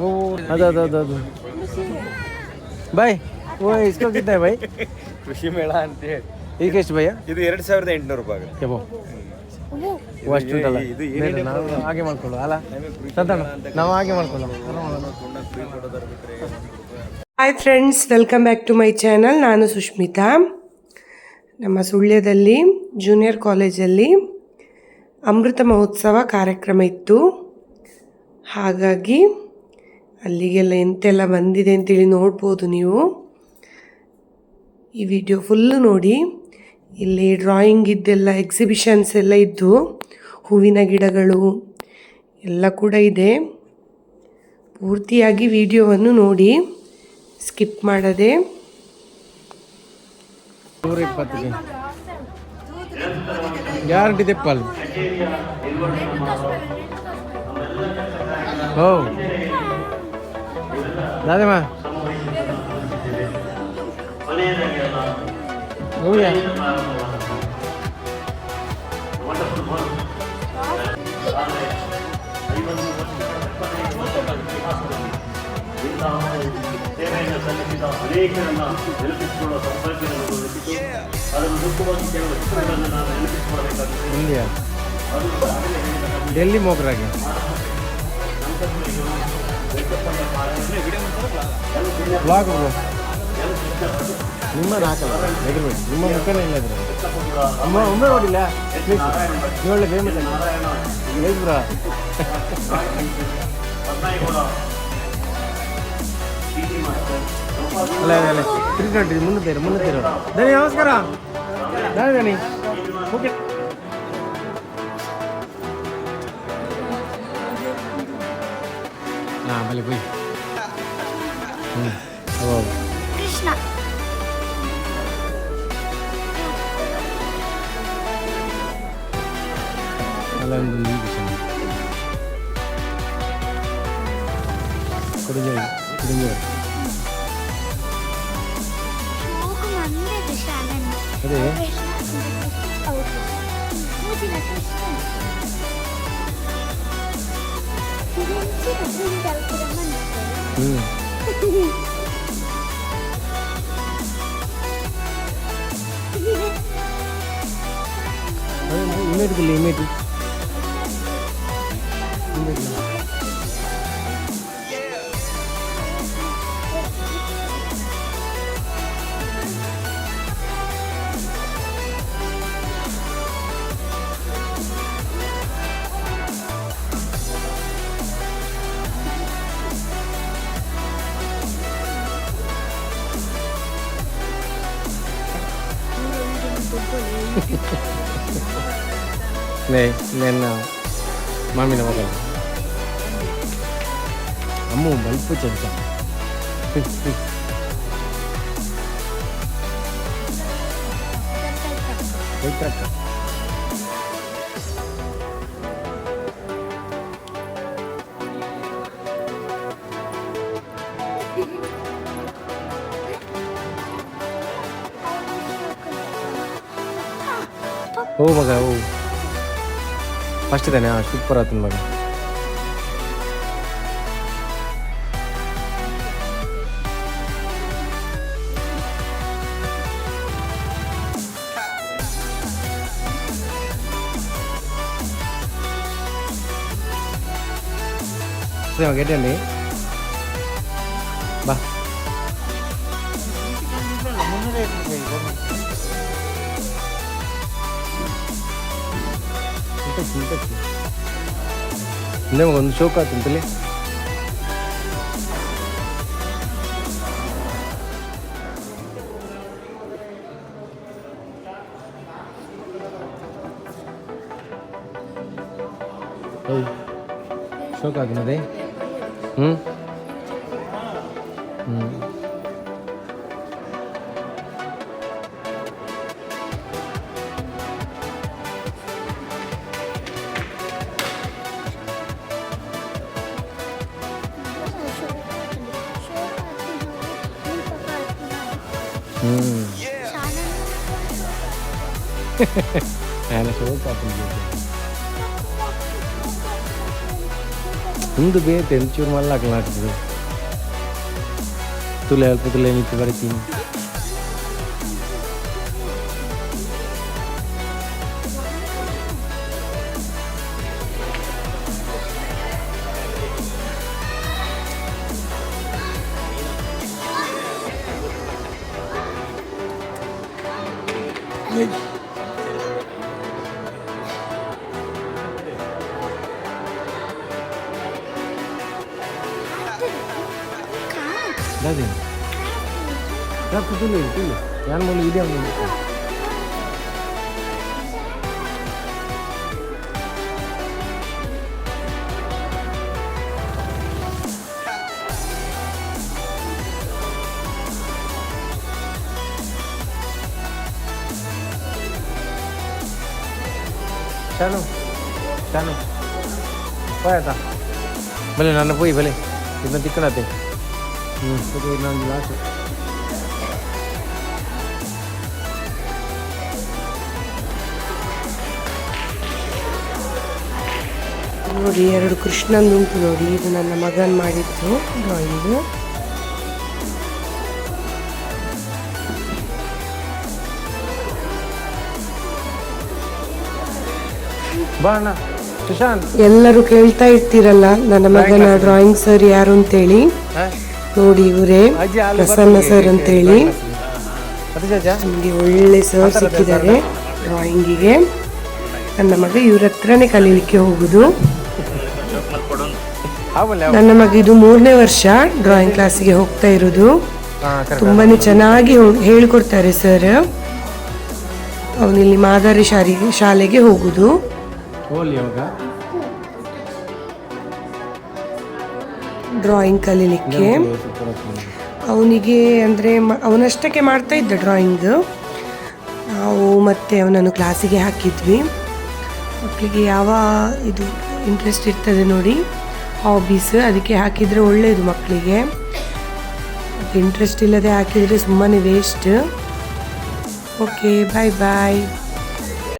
ಓ ಅದು ಅದು ಅದು ಅದು. ಬಾಯ್. ಓ ಇಸ್ಕೊಗಿದ್ದೆ ಬಾಯ್. ಕೃಷಿ ಮೇಳ ಅಂತ ಹೇಳಿ. ಈಗ ಎಷ್ಟು ಭಯ ಇದು ಎರಡ್ ಸಾವಿರದ ಎಂಟುನೂರು ರೂಪಾಯಿ ಅಷ್ಟು ಉಂಟಲ್ಲ. ಇದು ಬೇಡ, ನಾವು ಹಾಗೆ ಮಾಡ್ಕೊಳ್ಳೋ ಅಲ್ಲ ಸಂತಣ ನಾವು ಹಾಗೆ ಮಾಡ್ಕೊಳ್ಳೋ hi friends welcome back to my channel ನಾನು ಸುಷ್ಮಿತಾ ನಮ್ಮ ಸುಳ್ಯದಲ್ಲಿ ಜೂನಿಯರ್ ಕಾಲೇಜಲ್ಲಿ ಅಮೃತ ಮಹೋತ್ಸವ ಕಾರ್ಯಕ್ರಮ ಇತ್ತು. ಹಾಗಾಗಿ ಅಲ್ಲಿಗೆಲ್ಲ ಎಂತೆಲ್ಲ ಬಂದಿದೆ ಅಂತೇಳಿ ನೋಡ್ಬೋದು ನೀವು. ಈ ವಿಡಿಯೋ ಫುಲ್ಲು ನೋಡಿ. ಇಲ್ಲಿ ಡ್ರಾಯಿಂಗ್ ಇದ್ದೆಲ್ಲ ಎಕ್ಸಿಬಿಷನ್ಸ್ ಎಲ್ಲ ಇದ್ದು, ಹೂವಿನ ಗಿಡಗಳು ಎಲ್ಲ ಕೂಡ ಇದೆ. ಪೂರ್ತಿಯಾಗಿ ವಿಡಿಯೋವನ್ನು ನೋಡಿ ಸ್ಕಿಪ್ ಮಾಡದೆ. ನೂರ ಗ್ಯಾರಂಟಿ ಓ ದಾದಮ್ಮ ಹೂಯ ಸೇವೆಯನ್ನು ಸಲ್ಲಿಸಿದ ಅನೇಕರನ್ನ ನೆನಪಿಸಿಕೊಳ್ಳುವ ಸಂಪರ್ಕವನ್ನು ರೂಪಿಸಿತು ಅದನ್ನು ಮುಖ್ಯವಾಗಿ ಕೆಲವು ಚಿತ್ರಗಳನ್ನು ನಾನು ನೆನಪಿಸಿಕೊಳ್ಳಬೇಕಾಗಿದೆ ಇಂಡಿಯಾ ಡೆಲ್ಲಿ ಮೋಗ್ರಾಗೆ ಬ್ಲಾಗ್ ಬ್ರೋ ನಿಮ್ಮ ಹಾಕಲ್ಲ ಹೆದರ್ಬೇಡಿ ನಿಮ್ಮ ಮುಖನೇ ಇಲ್ಲ ಇದ್ರೆ ಅಮ್ಮ ಒಮ್ಮೆ ನೋಡಿಲ್ಲ ಪ್ಲೀಸ್ ನೀವು ಒಳ್ಳೆ ಫೇಮಸ್ ಆಗಿ ಹೇಳಿ ಬ್ರೋ ಅಲ್ಲ ಅಲ್ಲ ಅಲ್ಲ ತ್ರೀ ಟ್ವೆಂಟಿ ಮುನ್ನೂತ್ತೈದು ಮುನ್ನೂತ್ತೈದು ಧನಿ ನಮಸ್ಕಾರ ಧನಿ ಧನಿ ಓಕೆ నామలి పోయి కృష్ణ అలా ఉంటుంది కృష్ణ కుడిజే కుడిజే అదే ഇമ്മ എടുക്കില്ലേ ഇമ്മ എടുക്കും 네, 맨날 마음이 넘어가요. 안무 뭐 이쁘지 않죠? 여기까지. 오, 맞아요. ಫಸ್ಟ್ ತಾನೆ ಹಾಂ ಸೂಪರ್ ಆತನ ಮಗ ಗೆಡ್ಡೆಯಲ್ಲಿ ಬಾ ಮಗ ಒಂದು ಶೋಕ ಆತಂತಲ್ಲಿ ಶೋಕ ಆಗ್ತದೆ ಹ್ಞೂ ಹ್ಞೂ ह्ಯಾಲ ముందు బే తెలుచూరు మళ్ళీ అక్కడ నాకు తులే అల్పతులే నిత్యపడి తిని 네. Daging. Nah, aku dulu, dulu. Jangan mau lidah. Shanu Shanu ಹೋಯ್ತಾ ಭಲೆ ನನ್ನ ಪೋಯಿ ಭಲೆ ಇದನ್ನ ತಿಕ್ಕಣತೆ ಹ್ಞೂ ಇದು ಲಾಸ್ಟ್ ನೋಡಿ ಎರಡು ಕೃಷ್ಣಂದುಂಟು ನೋಡಿ ಇದು ನನ್ನ ಮಗನ್ ಮಾಡಿದ್ದು. ಡ್ರಾಯಿಂಗ್ ಬಾ ಅಣ್ಣ ಸುಶಾಂತ್. ಎಲ್ಲರೂ ಕೇಳ್ತಾ ಇರ್ತೀರಲ್ಲ ನನ್ನ ಮಗನ ಡ್ರಾಯಿಂಗ್ ಸರ್ ಯಾರು ಅಂತೇಳಿ. ನೋಡಿ ಇವರೇ ಪ್ರಸನ್ನ ಸರ್ ಅಂತೇಳಿ. ನಿಮಗೆ ಒಳ್ಳೆ ಸರ್ ಸಿಕ್ಕಿದ್ದಾರೆ ಡ್ರಾಯಿಂಗಿಗೆ ನನ್ನ ಮಗ ಇವ್ರ ಹತ್ರನೇ ಕಲೀಲಿಕ್ಕೆ ಹೋಗುದು. ನನ್ನ ಮಗ ಇದು ಮೂರನೇ ವರ್ಷ ಡ್ರಾಯಿಂಗ್ ಕ್ಲಾಸಿಗೆ ಹೋಗ್ತಾ ಇರೋದು. ತುಂಬಾ ತುಂಬಾನೇ ಚೆನ್ನಾಗಿ ಹೇಳ್ಕೊಡ್ತಾರೆ ಸರ್ ಅವನಿಲ್ಲಿ ಮಾದರಿ ಶಾಲೆಗೆ ಶಾಲೆಗೆ ಹೋಗುದು. ಹೋಲಿ ಯೋಗ ಡ್ರಾಯಿಂಗ್ ಕಲೀಲಿಕ್ಕೆ. ಅವನಿಗೆ ಅಂದರೆ ಅವನಷ್ಟಕ್ಕೆ ಮಾಡ್ತಾ ಇದ್ದ ಡ್ರಾಯಿಂಗ್ ನಾವು ಮತ್ತೆ ಅವನನ್ನು ಕ್ಲಾಸಿಗೆ ಹಾಕಿದ್ವಿ. ಮಕ್ಕಳಿಗೆ ಯಾವ ಇದು ಇಂಟ್ರೆಸ್ಟ್ ಇರ್ತದೆ ನೋಡಿ ಹಾಬೀಸ್ ಅದಕ್ಕೆ ಹಾಕಿದರೆ ಒಳ್ಳೆಯದು ಮಕ್ಕಳಿಗೆ. ಇಂಟ್ರೆಸ್ಟ್ ಇಲ್ಲದೆ ಹಾಕಿದರೆ ಸುಮ್ಮನೆ ವೇಸ್ಟ್ ಓಕೆ ಬಾಯ್ ಬಾಯ್